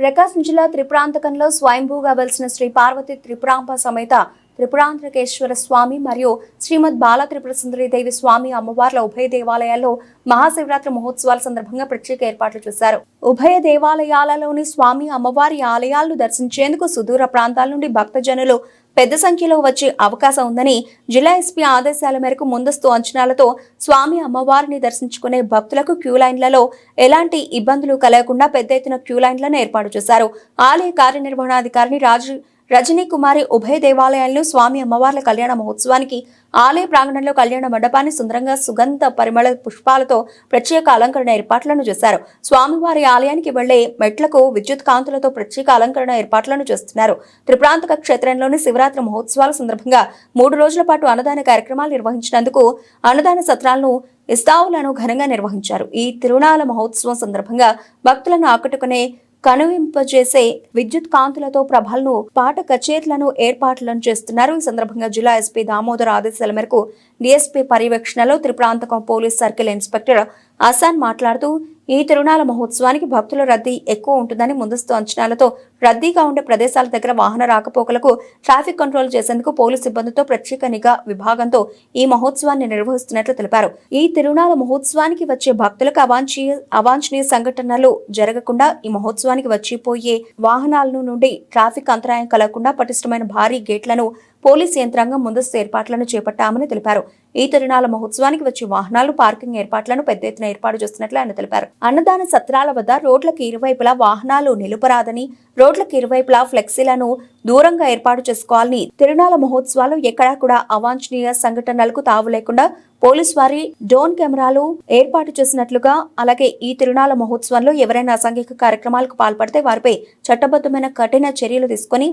ప్రకాశం జిల్లా త్రిపురాంతకంలో స్వయంభూగా వెలిసిన శ్రీ పార్వతి త్రిపురాంబ సమేత త్రిపురాంధ్రకేశ్వర స్వామి మరియు శ్రీమద్ బాల త్రిపుర సుందరి దేవి స్వామి అమ్మవార్ల ఉభయ దేవాలయాల్లో మహాశివరాత్రి మహోత్సవాల సందర్భంగా ప్రత్యేక ఏర్పాట్లు చేశారు. ఉభయ దేవాలయాలలోని స్వామి అమ్మవారి ఆలయాలను దర్శించేందుకు సుదూర ప్రాంతాల నుండి భక్తజనులు పెద్ద సంఖ్యలో వచ్చే అవకాశం ఉందని జిల్లా ఎస్పీ ఆదేశాల మేరకు ముందస్తు అంచనాలతో స్వామి అమ్మవారిని దర్శించుకునే భక్తులకు క్యూ లైన్లలో ఎలాంటి ఇబ్బందులు కలగకుండా పెద్ద ఎత్తున క్యూ లైన్లను ఏర్పాటు చేశారు. ఆలయ కార్యనిర్వహణాధికారిని రాజు రజనీ కుమారి ఉభయ దేవాలయాలను స్వామి అమ్మవార్ల కళ్యాణ మహోత్సవానికి ఆలయ ప్రాంగణంలో కళ్యాణ మండపాన్ని సుందరంగా సుగంధ పరిమళ పుష్పాలతో ప్రత్యేక అలంకరణ ఏర్పాట్లను చేశారు. స్వామివారి ఆలయానికి వెళ్ళే మెట్లకు విద్యుత్ కాంతులతో ప్రత్యేక అలంకరణ ఏర్పాట్లను చేస్తున్నారు. త్రిప్రాంతక క్షేత్రంలోని శివరాత్రి మహోత్సవాల సందర్భంగా మూడు రోజుల పాటు అన్నదాన కార్యక్రమాలు నిర్వహించినందుకు అన్నదాన సత్రాలను ఇస్తావులను ఘనంగా నిర్వహించారు. ఈ తిరుణాల మహోత్సవం సందర్భంగా భక్తులను ఆకట్టుకునే కనువింపజేసే విద్యుత్ కాంతులతో ప్రభలను పాట కచేరీలను ఏర్పాట్లను చేస్తున్నారు. ఈ సందర్భంగా జిల్లా ఎస్పీ దామోదర్ ఆదేశాల మేరకు డిఎస్పీ పర్యవేక్షణలో Tripurantakam police circle inspector Asan మాట్లాడుతూ ఈ తిరునాళ మహోత్సవానికి భక్తుల రద్దీ ఎక్కువ ఉంటుందని ముందస్తు అంచనాలతో రద్దీగా ఉండే ప్రదేశాల దగ్గర వాహన రాకపోకలకు ట్రాఫిక్ కంట్రోల్ చేసేందుకు పోలీసు సిబ్బందితో ప్రత్యేక నిఘా విభాగంతో ఈ మహోత్సవాన్ని నిర్వహిస్తున్నట్లు తెలిపారు. ఈ తిరునాళ మహోత్సవానికి వచ్చే భక్తులకు అవాంఛనీయ అవాంఛనీయ సంఘటనలు జరగకుండా ఈ మహోత్సవానికి వచ్చిపోయే వాహనాల నుండి ట్రాఫిక్ అంతరాయం కలగకుండా పటిష్టమైన భారీ గేట్లను పోలీస్ యంత్రాంగం ముందస్తు ఏర్పాట్లను చేపట్టామని తెలిపారు. ఈ తిరునాల మహోత్సవానికి వచ్చే వాహనాలు పార్కింగ్ ఏర్పాట్లను పెద్ద ఎత్తున ఏర్పాటు చేస్తున్నట్లు ఆయన తెలిపారు. అన్నదాన సత్రాల వద్ద రోడ్లకు ఇరువైపులా వాహనాలు నిలుపరాదని రోడ్లకు ఇరువైపులా ఫ్లెక్సీలను దూరంగా ఏర్పాటు చేసుకోవాలని తిరునాల మహోత్సవాలు ఎక్కడా కూడా అవాంఛనీయ సంఘటనలకు తావు లేకుండా పోలీస్ వారి డ్రోన్ కెమెరాలు ఏర్పాటు చేసినట్లుగా అలాగే ఈ తిరునాల మహోత్సవంలో ఎవరైనా అసాంఘిక కార్యక్రమాలకు పాల్పడితే వారిపై చట్టబద్ధమైన కఠిన చర్యలు తీసుకుని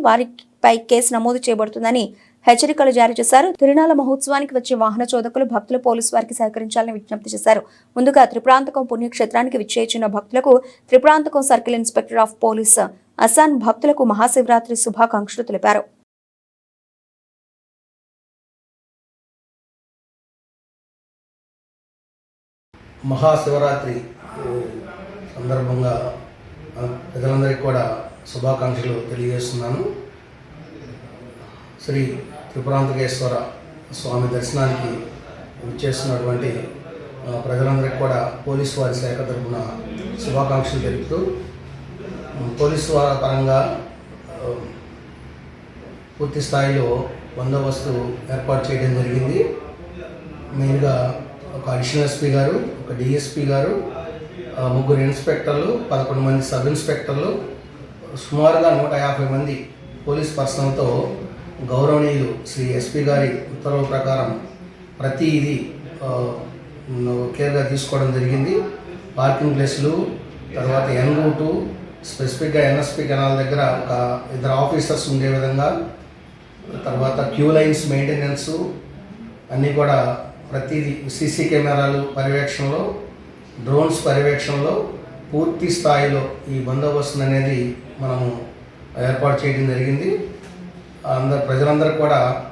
పై కేసు నమోదు చేయబడుతుందని హెచ్చరికలు జారీ చేశారు. తిరునాళ మహోత్సవానికి వచ్చే వాహన చోదకులు భక్తులు పోలీసు వారికి సహకరించాలని విజ్ఞప్తి చేశారు. ముందుగా త్రిప్రాంతకం పుణ్యక్షేత్రానికి విచ్చేచిన భక్తులకు Tripurantakam circle inspector of police Asan భక్తులకు మహాశివరాత్రి శుభాకాంక్షలు తెలిపారు. మహాశివరాత్రి సందర్భంగా ప్రజలందరికీ కూడా శుభాకాంక్షలు తెలియజేస్తున్నాను. శ్రీ త్రిపురాంతకేశ్వర స్వామి దర్శనానికి విచ్చేస్తున్నటువంటి ప్రజలందరికీ కూడా పోలీసు వారి శాఖ తరఫున శుభాకాంక్షలు తెలుపుతూ పోలీసు వారి పరంగా పూర్తి స్థాయిలో బందోబస్తు ఏర్పాటు చేయడం జరిగింది. మెయిన్గా ఒక అడిషనల్ ఎస్పీ గారు ఒక డిఎస్పీ గారు ముగ్గురు ఇన్స్పెక్టర్లు పదకొండు మంది సబ్ ఇన్స్పెక్టర్లు సుమారుగా నూట యాభై మంది పోలీస్ పర్సన్తో గౌరవనీయులు శ్రీ ఎస్పీ గారి ఉత్తర్వుల ప్రకారం ప్రతి ఇది కేర్గా తీసుకోవడం జరిగింది. పార్కింగ్ ప్లేస్లు తర్వాత ఎన్ రూటు స్పెసిఫిక్గా ఎన్ఎస్పి కెనాల్ దగ్గర ఒక ఇద్దరు ఆఫీసర్స్ ఉండే విధంగా తర్వాత క్యూ లైన్స్ మెయింటెనెన్స్ అన్నీ కూడా ప్రతిదీ సీసీ కెమెరాలు పర్యవేక్షణలో డ్రోన్స్ పర్యవేక్షణలో పూర్తి స్థాయిలో ఈ బందోబస్తు అనేది మనము ఏర్పాటు చేయడం జరిగింది. అందరు ప్రజలందరూ కూడా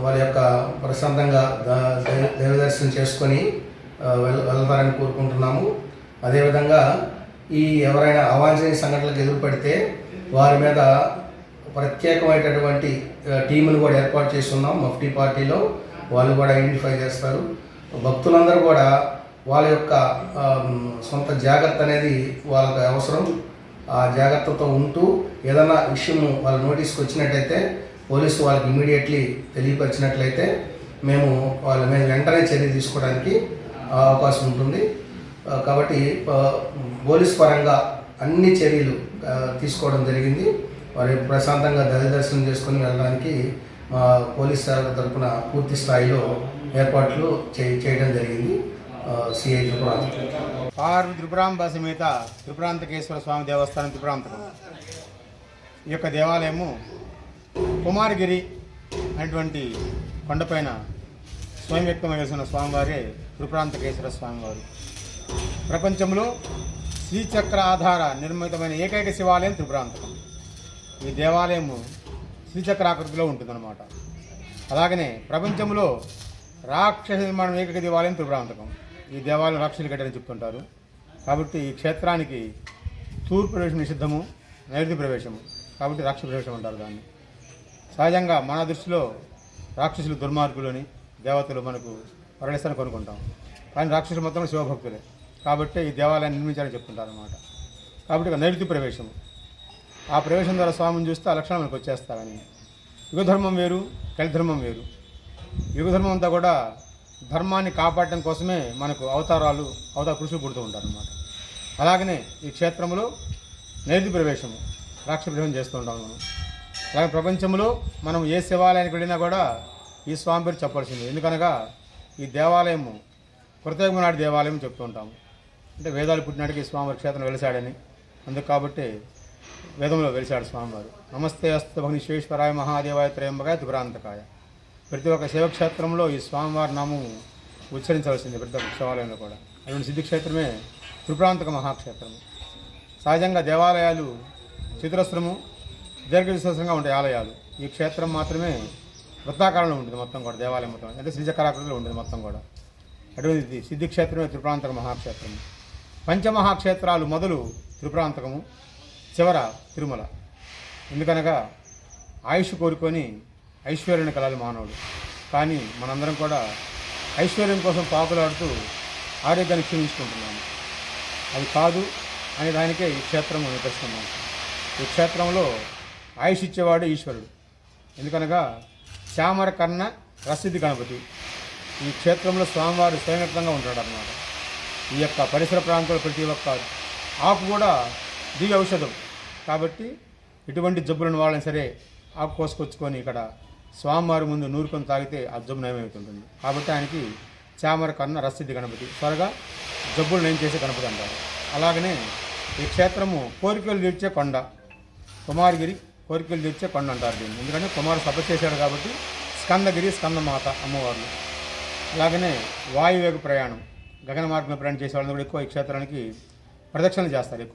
వారి యొక్క ప్రశాంతంగా ద- దైవ దర్శనం చేసుకొని వెళ్ వెళ్తారని కోరుకుంటున్నాము. అదేవిధంగా ఈ ఎవరైనా అవాంఛనీయ సంఘటనలకు ఎదురుపడితే వారి మీద ప్రత్యేకమైనటువంటి ఆ, టీమును కూడా ఏర్పాటు చేస్తున్నాం. మఫ్టీ పార్టీలో వాళ్ళు కూడా ఐడెంటిఫై చేస్తారు. భక్తులందరూ కూడా వాళ్ళ యొక్క సొంత జాగ్రత్త అనేది వాళ్ళకి అవసరం. జాగ్రత్తతో ఉంటూ ఏదైనా విషయం వాళ్ళ నోటీస్కి వచ్చినట్టయితే పోలీసు వాళ్ళకి ఇమీడియట్లీ తెలియపరిచినట్లయితే మేము వాళ్ళ మీద వెంటనే చర్య తీసుకోవడానికి అవకాశం ఉంటుంది. కాబట్టి పోలీస్ పరంగా అన్ని చర్యలు తీసుకోవడం జరిగింది. వారి ప్రశాంతంగా దళ దర్శనం చేసుకొని వెళ్ళడానికి మా పోలీస్ శాఖ తరఫున పూర్తి స్థాయిలో ఏర్పాట్లు చేయడం జరిగింది. సిఐ త్రిపురాంతకం ఆరు త్రిపురాంబ సమేత త్రిపురాంతకేశ్వర స్వామి దేవస్థానం త్రిపురాంతకం. ఈ యొక్క దేవాలయము కుమారగిరి అనేటువంటి కొండపైన స్వయం వ్యక్తమై వేసిన స్వామివారే త్రిపురాంతకేశ్వర స్వామివారు. ప్రపంచంలో శ్రీచక్ర ఆధార నిర్మితమైన ఏకైక శివాలయం త్రిపురాంతకం. ఈ దేవాలయము శ్రీచక్రాకృతిలో ఉంటుందన్నమాట. అలాగనే ప్రపంచంలో రాక్షస నిర్మాణం ఏకైక దేవాలయం త్రిపురాంతకం. ఈ దేవాలయం రాక్షసులు కట్టారని చెప్తుంటారు. కాబట్టి ఈ క్షేత్రానికి తూర్పు ప్రవేశం నిషిద్ధము నైరుతి ప్రవేశము. కాబట్టి రాక్షస ప్రవేశం అంటారు దాన్ని. సహజంగా మన దృష్టిలో రాక్షసులు దుర్మార్గులని దేవతలు మనకు వరలిస్తారని కొనుక్కుంటాం కానీ రాక్షసులు మొత్తం శివభక్తులే. కాబట్టి ఈ దేవాలయాన్ని నిర్మించాలని చెప్తుంటారు అనమాట కాబట్టి నైరుతి ప్రవేశము. ఆ ప్రవేశం ద్వారా స్వామిని చూస్తే ఆ లక్షణం మనకు వచ్చేస్తారని. యుగధర్మం వేరు కలిధర్మం వేరు. యుగధర్మం అంతా కూడా ధర్మాన్ని కాపాడటం కోసమే మనకు అవతారాలు అవతార పురుషులు పుడుతూ ఉంటారు అనమాట అలాగనే ఈ క్షేత్రంలో నైరుతి ప్రవేశము రాక్ష ప్రవేశం చేస్తూ ఉంటాం మనం. అలాగే ప్రపంచంలో మనం ఏ శివాలయానికి వెళ్ళినా కూడా ఈ స్వామి పేరు చెప్పాల్సింది. ఎందుకనగా ఈ దేవాలయము ప్రత్యేకమైన నాటి దేవాలయం చెప్తూ ఉంటాము. అంటే వేదాలు పుట్టినాటికి ఈ స్వామివారి క్షేత్రం వెలిసాడని అందుకు కాబట్టి వేదంలో వెలిసాడు స్వామివారు. నమస్తే అస్త భగ్నిశ్వేశ్వరాయ మహాదేవాయ త్రయంబకాయ దుగ్రాంతకాయ ప్రతి ఒక్క శివక్షేత్రంలో ఈ స్వామివారి నామం ఉచ్చరించవలసింది ప్రతి ఒక్క శివాలయంలో కూడా. అటువంటి సిద్ధిక్షేత్రమే త్రిపురాంతక మహాక్షేత్రము సహజంగా దేవాలయాలు చతురస్రము దీర్ఘచతురస్రంగా ఉంటాయి ఆలయాలు. ఈ క్షేత్రం మాత్రమే వృత్తాకారంలో ఉంటుంది మొత్తం కూడా దేవాలయం మొత్తం. అంటే శ్రీచక్రాకృతిలో ఉంటుంది మొత్తం కూడా. అటువంటిది సిద్ధిక్షేత్రమే త్రిపురాంతక మహాక్షేత్రము పంచమహాక్షేత్రాలు మొదలు త్రిపురాంతకము చివర తిరుమల. ఎందుకనగా ఆయుష్ కోరుకొని ఐశ్వర్యాన్ని కలాలి మానవుడు. కానీ మనందరం కూడా ఐశ్వర్యం కోసం పాకులాడుతూ ఆరోగ్యాన్ని క్షీణించుకుంటున్నాము. అది కాదు అనే దానికే ఈ క్షేత్రం నిదర్శనం ఈ క్షేత్రంలో ఆయుష్ ఇచ్చేవాడు ఈశ్వరుడు. ఎందుకనగా శ్యామర కన్న రసిద్ధి గణపతి. ఈ క్షేత్రంలో స్వామివారు స్వయంగా ఉంటాడు అన్నమాట ఈ యొక్క పరిసర ప్రాంతాల ప్రతి ఒక్క ఆకు కూడా దివ్య ఔషధం. కాబట్టి ఎటువంటి జబ్బులను వాళ్ళని సరే ఆకు కోసుకొచ్చుకొని ఇక్కడ స్వామివారి ముందు నూరుకొని తాగితే ఆ జబ్బు నయమవుతుంటుంది కాబట్టి ఆయనకి చామర కన్న రసిద్ధి గణపతి. త్వరగా జబ్బులు నయం చేసే గణపతి అంటారు. అలాగనే ఈ క్షేత్రము కోరికలు తీర్చే కొండ. కుమారగిరి కోరికలు తీర్చే కొండ అంటారు దీన్ని. ఎందుకంటే కుమారు సభ చేశాడు కాబట్టి స్కందగిరి స్కందమాత అమ్మవారు అలాగనే వాయువేగ ప్రయాణం. గగన మార్గంలో ప్రయాణం చేసే వాళ్ళని కూడా ఎక్కువ ఈ క్షేత్రానికి ప్రదక్షిణలు చేస్తారు ఎక్కువ.